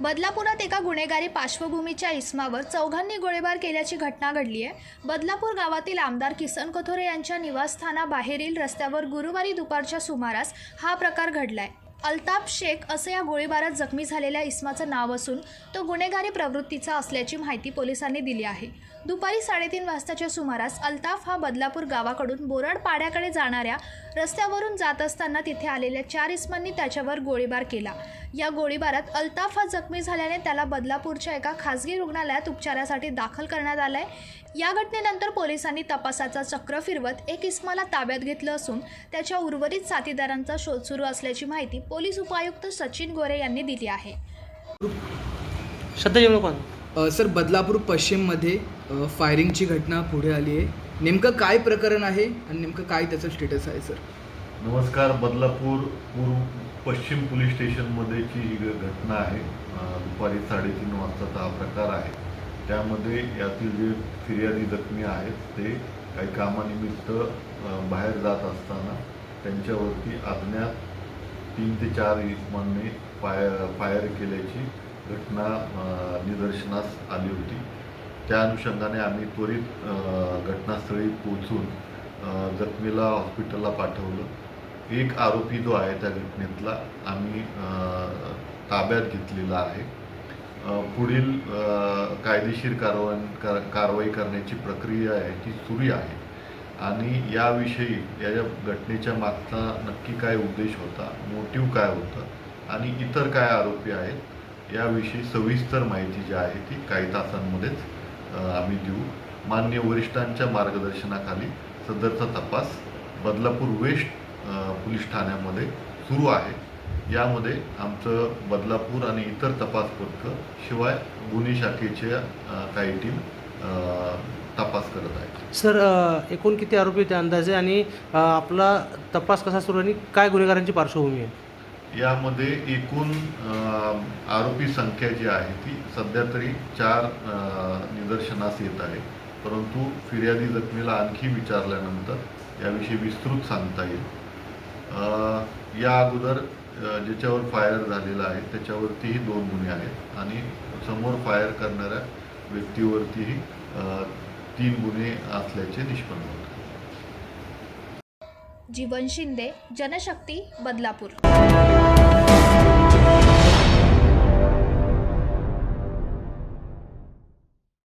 बदलापुरात एका गुन्हेगारी पार्श्वभूमीच्या इस्मावर चौघांनी गोळीबार केल्याची घटना घडली आहे बदलापूर गावातील आमदार किसन कथोरे यांच्या निवासस्थानाबाहेरील रस्त्यावर गुरुवारी दुपारच्या सुमारास हा प्रकार घडलाय. अल्ताफ शेख असं या गोळीबारात जखमी झालेल्या इस्माचं नाव असून तो गुन्हेगारी प्रवृत्तीचा असल्याची माहिती पोलिसांनी दिली आहे. दुपारी साडेतीन वाजताच्या सुमारास अल्ताफ हा बदलापूर गावाकडून बोराड पाड्याकडे जाणाऱ्या रस्त्यावरून जात असताना तिथे आलेल्या चार इसमांनी त्याच्यावर गोळीबार केला. या गोळीबारात अल्ताफ हा जखमी झाल्याने त्याला बदलापूरच्या एका खासगी रुग्णालयात उपचारासाठी दाखल करण्यात आलाय. या घटनेनंतर पोलिसांनी तपासाचा चक्र फिरवत एक इस्माला ताब्यात घेतलं असून त्याच्या उर्वरित साथीदारांचा शोध सुरू असल्याची माहिती पोलीस उपायुक्त सचिन गोरे यांनी दिली आहे. श्रद्धा सर बदलापूर पश्चिममध्ये फायरिंगची घटना पुढे आली आहे. नेमकं काय प्रकरण आहे आणि नेमकं काय त्याचं स्टेटस आहे सर? नमस्कार बदलापूर पूर्व पश्चिम पोलीस स्टेशनमध्येची ही घटना आहे. दुपारी साडेतीन वाजताचा हा प्रकार आहे. त्यामध्ये यातील जे फिर्यादी जखमी आहेत ते काही कामानिमित्त बाहेर जात असताना त्यांच्यावरती अज्ञात तीन ते चार इसमांनी फाय फायर केल्याची घटना निदर्शनास आली होती. त्या अनुषंगाने आम्ही त्वरित घटनास्थळी पोहोचून जखमीला हॉस्पिटलला पाठवलं. एक आरोपी जो आहे त्या घटनेतला आम्ही ताब्यात घेतलेला आहे. पुढील कायदेशीर कारवाई कार- कारवाई करण्याची प्रक्रिया आहे ती सुरू आहे. आणि याविषयी या घटनेच्या मागचा नक्की काय उद्देश होता मोटिव्ह काय होतं आणि इतर काय आरोपी आहेत याविषयी सविस्तर माहिती जी आहे ती काही तासांमध्येच आम्ही देऊ. मान्य वरिष्ठांच्या मार्गदर्शनाखाली सदरचा तपास बदलापूर वेस्ट पोलीस ठाण्यामध्ये सुरू आहे. यामध्ये आमचं बदलापूर आणि इतर तपास पथकं शिवाय गुन्हे शाखेच्या काही टीम तपास करत आहेत. सर एकूण किती आरोपी होते अंदाजे? आणि आपला तपास कसा सुरू आणि काय गुन्हेगारांची पार्श्वभूमी आहे? यामध्ये एकूण आरोपी संख्या जी आहे ती सध्या तरी चार निदर्शनास येत आहे. परंतु फिर्यादी जखमीला आणखी विचारल्यानंतर याविषयी विस्तृत सांगता येईल. या अगोदर ज्याच्यावर फायर झालेला आहे त्याच्यावरतीही दोन गुन्हे आहेत आणि समोर फायर करणाऱ्या व्यक्तीवरतीही तीन गुन्हे असल्याचे निष्पन्न होते जीवन शिंदे जनशक्ती बदलापूर.